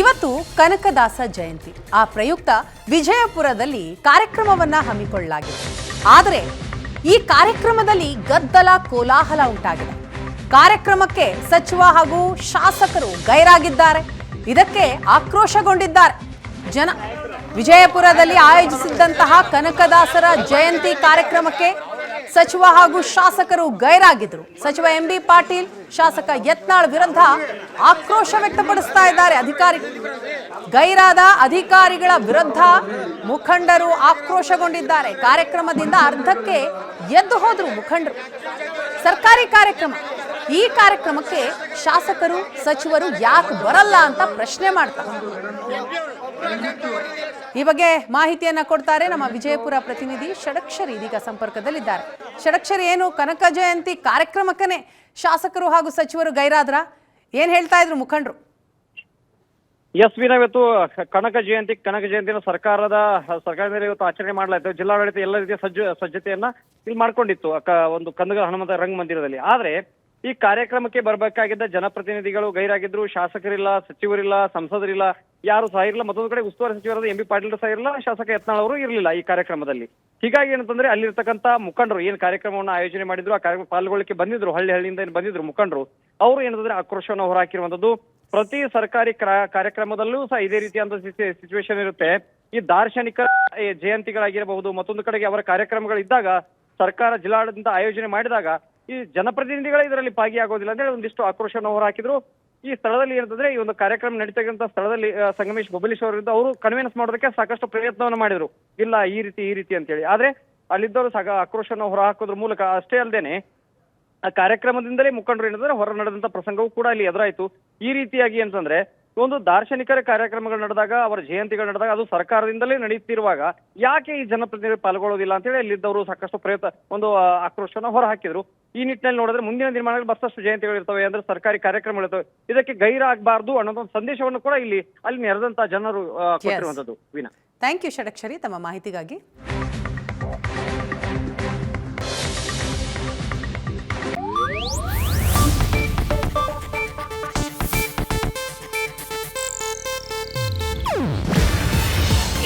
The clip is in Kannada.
ಇವತ್ತು ಕನಕದಾಸ ಜಯಂತಿ. ಆ ಪ್ರಯುಕ್ತ ವಿಜಯಪುರದಲ್ಲಿ ಕಾರ್ಯಕ್ರಮವನ್ನ ಹಮ್ಮಿಕೊಳ್ಳಲಾಗಿದೆ. ಆದರೆ ಈ ಕಾರ್ಯಕ್ರಮದಲ್ಲಿ ಗದ್ದಲ ಕೋಲಾಹಲ ಉಂಟಾಗಿದೆ. ಕಾರ್ಯಕ್ರಮಕ್ಕೆ ಸಚಿವ ಹಾಗೂ ಶಾಸಕರು ಗೈರಾಗಿದ್ದಾರೆ. ಇದಕ್ಕೆ ಆಕ್ರೋಶಗೊಂಡಿದ್ದಾರೆ. ಜನ ವಿಜಯಪುರದಲ್ಲಿ ಆಯೋಜಿಸಿದ್ದಂತಹ ಕನಕದಾಸರ ಜಯಂತಿ ಕಾರ್ಯಕ್ರಮಕ್ಕೆ ಸಚಿವ ಹಾಗೂ ಶಾಸಕರು ಗೈರಾಗಿದ್ರು. ಸಚಿವ ಎಂ ಬಿ ಪಾಟೀಲ್, ಶಾಸಕ ಯತ್ನಾಳ್ ವಿರುದ್ಧ ಆಕ್ರೋಶ ವ್ಯಕ್ತಪಡಿಸ್ತಾ ಇದ್ದಾರೆ ಅಧಿಕಾರಿ, ಗೈರಾದ ಅಧಿಕಾರಿಗಳ ವಿರುದ್ಧ ಮುಖಂಡರು ಆಕ್ರೋಶಗೊಂಡಿದ್ದಾರೆ. ಕಾರ್ಯಕ್ರಮದಿಂದ ಅರ್ಧಕ್ಕೆ ಎದ್ದು ಹೋದ್ರು ಮುಖಂಡರು. ಸರ್ಕಾರಿ ಕಾರ್ಯಕ್ರಮ. ಈ ಕಾರ್ಯಕ್ರಮಕ್ಕೆ ಶಾಸಕರು, ಸಚಿವರು ಯಾಕೆ ಬರಲ್ಲ ಅಂತ ಪ್ರಶ್ನೆ ಮಾಡ್ತಾರೆ. ಈ ಬಗ್ಗೆ ಮಾಹಿತಿಯನ್ನ ಕೊಡ್ತಾರೆ ನಮ್ಮ ವಿಜಯಪುರ ಪ್ರತಿನಿಧಿ ಷಡಕ್ಷರಿ ಇದೀಗ ಸಂಪರ್ಕದಲ್ಲಿದ್ದಾರೆ. ಷಡಕ್ಷರಿ ಏನು ಕನಕ ಜಯಂತಿ ಕಾರ್ಯಕ್ರಮಕ್ಕನೆ ಶಾಸಕರು ಹಾಗೂ ಸಚಿವರು ಗೈರಾದ್ರ? ಏನ್ ಹೇಳ್ತಾ ಇದ್ರು ಮುಖಂಡರು? ಎಸ್ ವಿ, ನಾವಿವತ್ತು ಕನಕ ಜಯಂತಿ, ಕನಕ ಜಯಂತಿನ ಸರ್ಕಾರದ ಸರ್ಕಾರದ ಇವತ್ತು ಆಚರಣೆ ಮಾಡಲಾಯಿತು. ಜಿಲ್ಲಾಡಳಿತ ಎಲ್ಲ ರೀತಿಯ ಸಜ್ಜ, ಸಜ್ಜತೆಯನ್ನ ಇಲ್ಲಿ ಮಾಡ್ಕೊಂಡಿತ್ತು. ಒಂದು ಕಂದಗ ಹನುಮಂತ ರಂಗ ಮಂದಿರದಲ್ಲಿ ಆದ್ರೆ ಈ ಕಾರ್ಯಕ್ರಮಕ್ಕೆ ಬರಬೇಕಾಗಿದ್ದ ಜನಪ್ರತಿನಿಧಿಗಳು ಗೈರಾಗಿದ್ರು, ಶಾಸಕರಿಲ್ಲ, ಸಚಿವರಿಲ್ಲ, ಸಂಸದರಿಲ್ಲ, ಯಾರು ಸಹ ಇರಲಿಲ್ಲ. ಮತ್ತೊಂದು ಕಡೆ ಉಸ್ತುವಾರಿ ಸಚಿವರಾದ ಎಂ ಬಿ ಪಾಟೀಲ್ ಸಹ ಇರಲಿಲ್ಲ, ಶಾಸಕ ಯತ್ನಾಳ್ ಅವರು ಇರಲಿಲ್ಲ ಈ ಕಾರ್ಯಕ್ರಮದಲ್ಲಿ. ಹೀಗಾಗಿ ಏನಂತಂದ್ರೆ ಅಲ್ಲಿರ್ತಕ್ಕಂಥ ಮುಖಂಡರು ಏನ್ ಕಾರ್ಯಕ್ರಮವನ್ನು ಆಯೋಜನೆ ಮಾಡಿದ್ರು, ಆ ಕಾರ್ಯಕ್ರಮ ಪಾಲ್ಗೊಳ್ಳಿಕ್ಕೆ ಬಂದಿದ್ರು, ಹಳ್ಳಿ ಹಳ್ಳಿಯಿಂದ ಏನು ಬಂದಿದ್ರು ಮುಖಂಡರು, ಅವರು ಏನಂತಂದ್ರೆ ಆಕ್ರೋಶವನ್ನು ಹೊರಹಾಕಿರುವಂತದ್ದು ಪ್ರತಿ ಸರ್ಕಾರಿ ಕ್ರ- ಕಾರ್ಯಕ್ರಮದಲ್ಲೂ ಸಹ ಇದೇ ರೀತಿಯಾದ ಸಿಚುವೇಶನ್ ಇರುತ್ತೆ. ಈ ದಾರ್ಶನಿಕ ಜಯಂತಿಗಳಾಗಿರಬಹುದು, ಮತ್ತೊಂದು ಕಡೆಗೆ ಅವರ ಕಾರ್ಯಕ್ರಮಗಳಿದ್ದಾಗ, ಸರ್ಕಾರ ಜಿಲ್ಲಾಡಳಿತ ಆಯೋಜನೆ ಮಾಡಿದಾಗ ಈ ಜನಪ್ರತಿನಿಧಿಗಳೇ ಇದರಲ್ಲಿ ಭಾಗಿಯಾಗೋದಿಲ್ಲ ಅಂದ್ರೆ ಹೇಳಿ ಒಂದಿಷ್ಟು ಆಕ್ರೋಶವನ್ನು ಹೊರಹಾಕಿದ್ರು. ಈ ಸ್ಥಳದಲ್ಲಿ ಏನಂತಂದ್ರೆ ಈ ಒಂದು ಕಾರ್ಯಕ್ರಮ ನಡೀತಕ್ಕಂಥ ಸ್ಥಳದಲ್ಲಿ ಸಂಗಮೇಶ್ ಭುಬಲೇಶ್ವರ್ ಇಂದ ಅವರು ಕನ್ವಿನ್ಸ್ ಮಾಡೋದಕ್ಕೆ ಸಾಕಷ್ಟು ಪ್ರಯತ್ನವನ್ನು ಮಾಡಿದ್ರು. ಇಲ್ಲ, ಈ ರೀತಿ ಈ ರೀತಿ ಅಂತೇಳಿ. ಆದ್ರೆ ಅಲ್ಲಿದ್ದವರು ಸಾಕ ಆಕ್ರೋಶವನ್ನು ಹೊರಹಾಕೋದ್ರ ಮೂಲಕ ಅಷ್ಟೇ ಅಲ್ಲದೇನೆ ಆ ಕಾರ್ಯಕ್ರಮದಿಂದಲೇ ಮುಖಂಡರು ಏನಂದ್ರೆ ಹೊರ ನಡೆದಂತ ಪ್ರಸಂಗವೂ ಕೂಡ ಅಲ್ಲಿ ಎದುರಾಯ್ತು. ಈ ರೀತಿಯಾಗಿ ಅಂತಂದ್ರೆ ಒಂದು ದಾರ್ಶನಿಕರ ಕಾರ್ಯಕ್ರಮಗಳು ನಡೆದಾಗ ಅವರ ಜಯಂತಿಗಳು ನಡೆದಾಗ ಅದು ಸರ್ಕಾರದಿಂದಲೇ ನಡೆಯುತ್ತಿರುವಾಗ ಯಾಕೆ ಈ ಜನಪ್ರತಿನಿಧಿಗಳು ಪಾಲ್ಗೊಳ್ಳೋದಿಲ್ಲ ಅಂತೇಳಿ ಅಲ್ಲಿದ್ದವರು ಸಾಕಷ್ಟು ಪ್ರಯತ್ನ ಒಂದು ಆಕ್ರೋಶವನ್ನು ಆಕ್ರೋಶನ ಹೊರ ಹಾಕಿದ್ರು ಈ ನಿಟ್ಟಿನಲ್ಲಿ ನೋಡಿದ್ರೆ ಮುಂದಿನ ದಿನಮಾನಗಳಲ್ಲಿ ಮತ್ತಷ್ಟು ಜಯಂತಿಗಳು ಇರ್ತವೆ ಅಂದ್ರೆ ಸರ್ಕಾರಿ ಕಾರ್ಯಕ್ರಮಗಳು ಇರ್ತವೆ. ಇದಕ್ಕೆ ಗೈರಾಗಬಾರ್ದು ಅನ್ನೋದು ಒಂದು ಸಂದೇಶವನ್ನು ಕೂಡ ಇಲ್ಲಿ ಅಲ್ಲಿ ನೆರೆದಂತಹ ಜನರು ಕೊಟ್ಟಿರುವಂತದ್ದು ವಿನಾ. ಥ್ಯಾಂಕ್ ಯು ಷಡಕ್ಷರಿ ತಮ್ಮ ಮಾಹಿತಿಗಾಗಿ.